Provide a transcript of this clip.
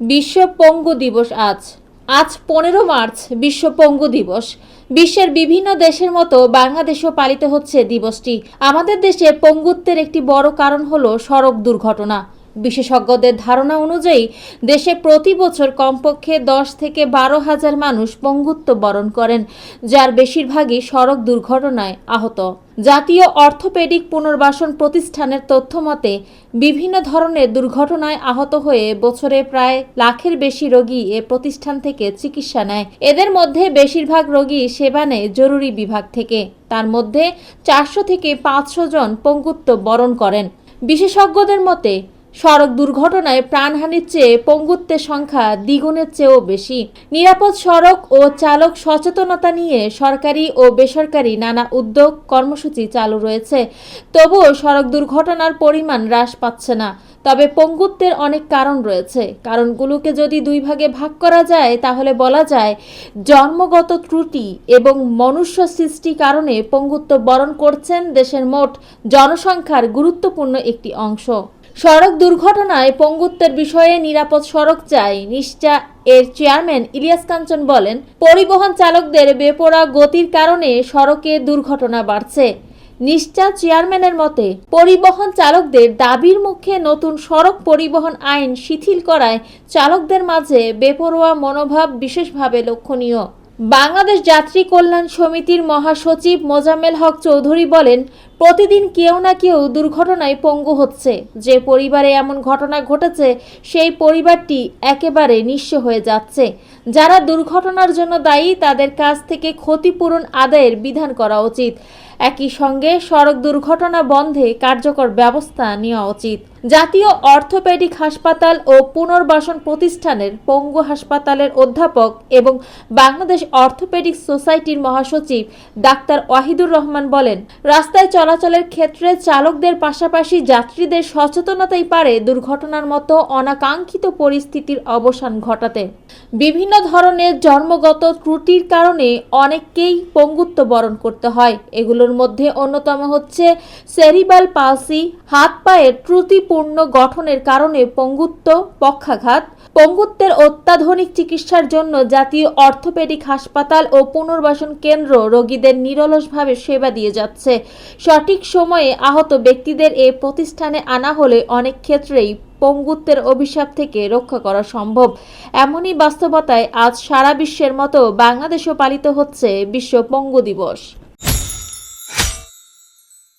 বিশ্ব পঙ্গু দিবস আজ। আজ পনেরো মার্চ, বিশ্ব পঙ্গু দিবস। বিশ্বের বিভিন্ন দেশের মতো বাংলাদেশেও পালিত হচ্ছে দিবসটি। আমাদের দেশে পঙ্গুত্বের একটি বড় কারণ হল সড়ক দুর্ঘটনা। বিশেষজ্ঞদের ধারণা অনুযায়ী, দেশে প্রতি বছর কমপক্ষে দশ থেকে বারো হাজার মানুষ পঙ্গুত্ব বরণ করেন, যার বেশিরভাগই সড়ক দুর্ঘটনায় আহত। জাতীয় অর্থোপেডিক পুনর্বাসন প্রতিষ্ঠানের তথ্য মতে, বিভিন্ন ধরনের দুর্ঘটনায় আহত হয়ে বছরে প্রায় লাখের বেশি রোগী এ প্রতিষ্ঠান থেকে চিকিৎসা নেয়। এদের মধ্যে বেশিরভাগ রোগী সেবা নেয় জরুরি বিভাগ থেকে। তার মধ্যে চারশো থেকে পাঁচশো জন পঙ্গুত্ব বরণ করেন। বিশেষজ্ঞদের মতে সড়ক দুর্ঘটনায় প্রাণহানির চেয়ে পঙ্গুত্বের সংখ্যা দ্বিগুণের চেয়েও বেশি। নিরাপদ সড়ক ও চালক সচেতনতা নিয়ে সরকারি ও বেসরকারি নানা উদ্যোগ, কর্মসূচি চালু রয়েছে। তবুও সড়ক দুর্ঘটনার পরিমাণ হ্রাস পাচ্ছে না। তবে পঙ্গুত্বের অনেক কারণ রয়েছে। কারণগুলোকে যদি দুই ভাগে ভাগ করা যায়, তাহলে বলা যায় জন্মগত ত্রুটি এবং মনুষ্য সৃষ্টি কারণে পঙ্গুত্ব বরণ করছেন দেশের মোট জনসংখ্যার গুরুত্বপূর্ণ একটি অংশ। সড়ক দুর্ঘটনায় পঙ্গুত্বের বিষয়ে নিরাপদ সড়ক চাই, নিশ্চা এর চেয়ারম্যান ইলিয়াস কাঞ্চন বলেন, পরিবহন চালকদের বেপরা গতির কারণে সড়কে দুর্ঘটনা বাড়ছে। নিশ্চা চেয়ারম্যানের মতে, পরিবহন চালকদের দাবির মুখে নতুন সড়ক পরিবহন আইন শিথিল করায় চালকদের মাঝে বেপরোয়া মনোভাব বিশেষভাবে লক্ষণীয়। বাংলাদেশ যাত্রী কল্যাণ সমিতির মহাসচিব মোজাম্মেল হক চৌধুরী বলেন প্রতিদিন কেউ না কেউ দুর্ঘটনায় পঙ্গু হচ্ছে। যে পরিবারে এমন ঘটনা ঘটেছে, সেই পরিবারটি একেবারে নিঃস্ব হয়ে যাচ্ছে। যারা দুর্ঘটনার জন্য দায়ী, তাদের কাছ থেকে ক্ষতিপূরণ আদায়ের বিধান করা উচিত। একই সঙ্গে সড়ক দুর্ঘটনা বন্ধে কার্যকর ব্যবস্থা নেওয়া উচিত। জাতীয় অর্থোপেডিক হাসপাতাল ও পুনর্বাসন প্রতিষ্ঠানের পঙ্গু হাসপাতালের অধ্যাপক এবং বাংলাদেশ অর্থোপেডিক সোসাইটির মহাসচিব ডাক্তার ওয়াহিদুর রহমান বলেন, রাস্তায় চলাচলের ক্ষেত্রে চালকদের পাশাপাশি যাত্রীদের সচেতনতাই পারে দুর্ঘটনার মতো অনাকাঙ্ক্ষিত পরিস্থিতির অবসান ঘটাতে। বিভিন্ন ধরনের জন্মগত ত্রুটির কারণে অনেককেই পঙ্গুত্ব বরণ করতে হয়। এগুলোর মধ্যে অন্যতম হচ্ছে সেরিবাল পালসি, হাত পায়ের ত্রুটিপূর্ণ গঠনের কারণে পঙ্গুত্ব, পক্ষাঘাত, পঙ্গুত্বের অত্যাধুনিক চিকিৎসার জন্য জাতীয় অর্থোপেডিক হাসপাতাল ও পুনর্বাসন কেন্দ্র রোগীদের নিরলসভাবে সেবা দিয়ে যাচ্ছে। সঠিক সময়ে আহত ব্যক্তিদের এ প্রতিষ্ঠানে আনা হলে অনেক ক্ষেত্রেই পঙ্গুত্বের অভিশাপ থেকে রক্ষা করা সম্ভব। এমনই বাস্তবতায় আজ সারা বিশ্বের মতো বাংলাদেশও পালিত হচ্ছে বিশ্ব পঙ্গু দিবস।